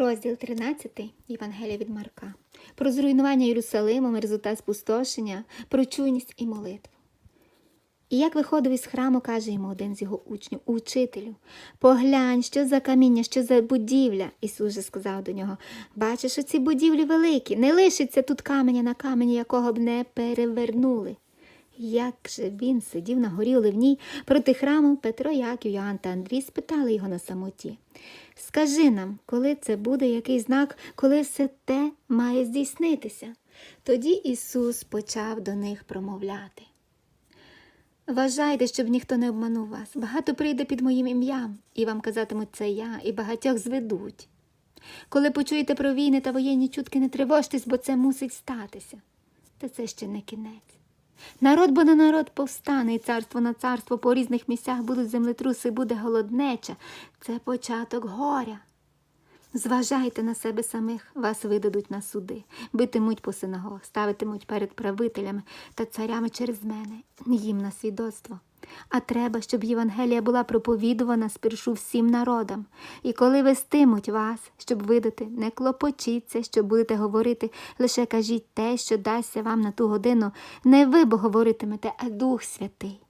Розділ 13 Євангелія від Марка. Про зруйнування Єрусалимом, і результат спустошення, про чуйність і молитву. І як виходив із храму, каже йому один з його учнів, учителю, поглянь, що за каміння, що за будівля. Ісус же сказав до нього, бачиш, оці будівлі великі, не лишиться тут каменя на камені, якого б не перевернули. Як же він сидів на горі Оливній проти храму, Петро, Яків, Йоанн та Андрій спитали його на самоті. Скажи нам, коли це буде, який знак, коли все те має здійснитися? Тоді Ісус почав до них промовляти. Вважайте, щоб ніхто не обманув вас. Багато прийде під моїм ім'ям, і вам казатимуть це я, і багатьох зведуть. Коли почуєте про війни та воєнні чутки, не тривожтесь, бо це мусить статися. Та це ще не кінець. Народ бо на народ повстане, і царство на царство по різних місцях будуть землетруси, буде голоднеча. Це початок горя. Зважайте на себе самих, вас видадуть на суди, битимуть по синагогах, ставитимуть перед правителями та царями через мене, їм на свідоцтво. А треба, щоб Євангелія була проповідувана спершу всім народам. І коли вестимуть вас, щоб видати, не клопочіться, що будете говорити, лише кажіть те, що дасться вам на ту годину. Не ви бо говоритимете, а Дух Святий.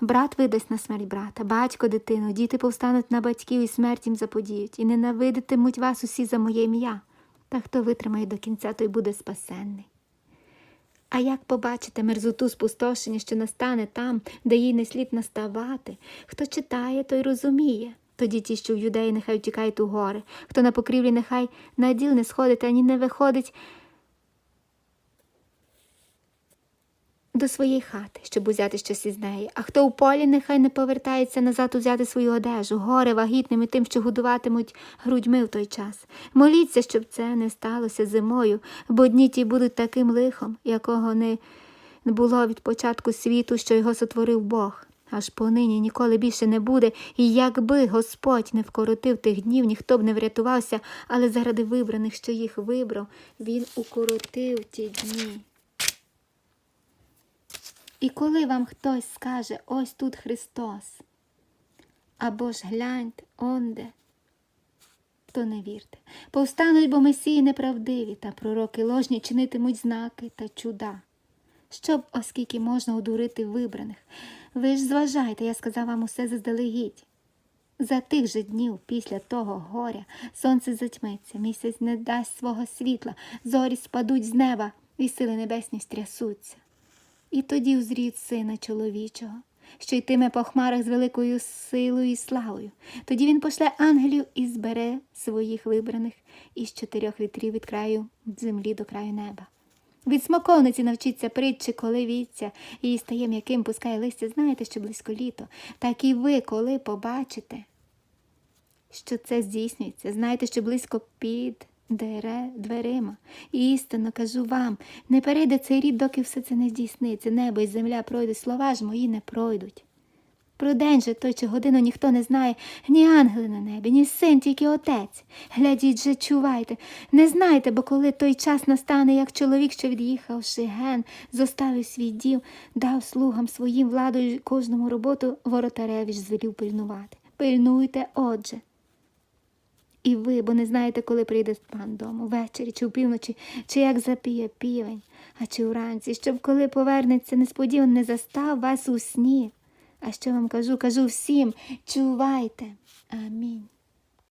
Брат видасть на смерть брата, батько дитину, діти повстануть на батьків і смерть їм заподіють, і ненавидитимуть вас усі за моє ім'я. Та хто витримає до кінця, той буде спасенний. А як побачите мерзоту спустошення, що настане там, де їй не слід наставати, хто читає, той розуміє. Тоді ті, що в юдеї, нехай втікають у гори, хто на покрівлі, нехай на діл не сходить, ані не виходить до своєї хати, щоб узяти щось із неї. А хто у полі, нехай не повертається назад узяти свою одежу, горе вагітним і тим, що годуватимуть грудьми в той час. Моліться, щоб це не сталося зимою, бо дні ті будуть таким лихом, якого не було від початку світу, що його сотворив Бог. Аж понині ніколи більше не буде, і якби Господь не вкоротив тих днів, ніхто б не врятувався, але заради вибраних, що їх вибрав, він укоротив ті дні. І коли вам хтось скаже ось тут Христос, або ж гляньте, онде, то не вірте. Повстануть, бо месії неправдиві, та пророки ложні чинитимуть знаки та чуда. Щоб, оскільки можна одурити вибраних. Ви ж зважайте, я сказав вам усе заздалегідь. За тих же днів після того горя сонце затьметься, місяць не дасть свого світла, зорі спадуть з неба, і сили небесні стрясуться. І тоді узріть сина чоловічого, що йтиме по хмарах з великою силою і славою. Тоді він пошле ангелів і збере своїх вибраних із чотирьох вітрів від краю землі до краю неба. Від смоковниці навчиться притчі, коли віться, і стає м'яким, пускає листя, знаєте, що близько літо. Так і ви, коли побачите, що це здійснюється, знаєте, що близько під дверима. І істинно кажу вам, не перейде цей рід, доки все це не здійсниться. Небо і земля пройдуть, слова ж мої не пройдуть. Про день же той чи годину ніхто не знає, ні ангели на небі, ні син, тільки отець. Глядіть же, чувайте, не знайте, бо коли той час настане, як чоловік, що від'їхавши ген, зоставив свій дім, дав слугам своїм владу і кожному роботу воротаревич звелів пильнувати. Пильнуйте, отже. І ви, бо не знаєте, коли прийде пан дому, ввечері чи впівночі, чи як запіє півень, а чи вранці, щоб коли повернеться несподівано не застав вас у сні. А що вам кажу? Кажу всім, чувайте. Амінь.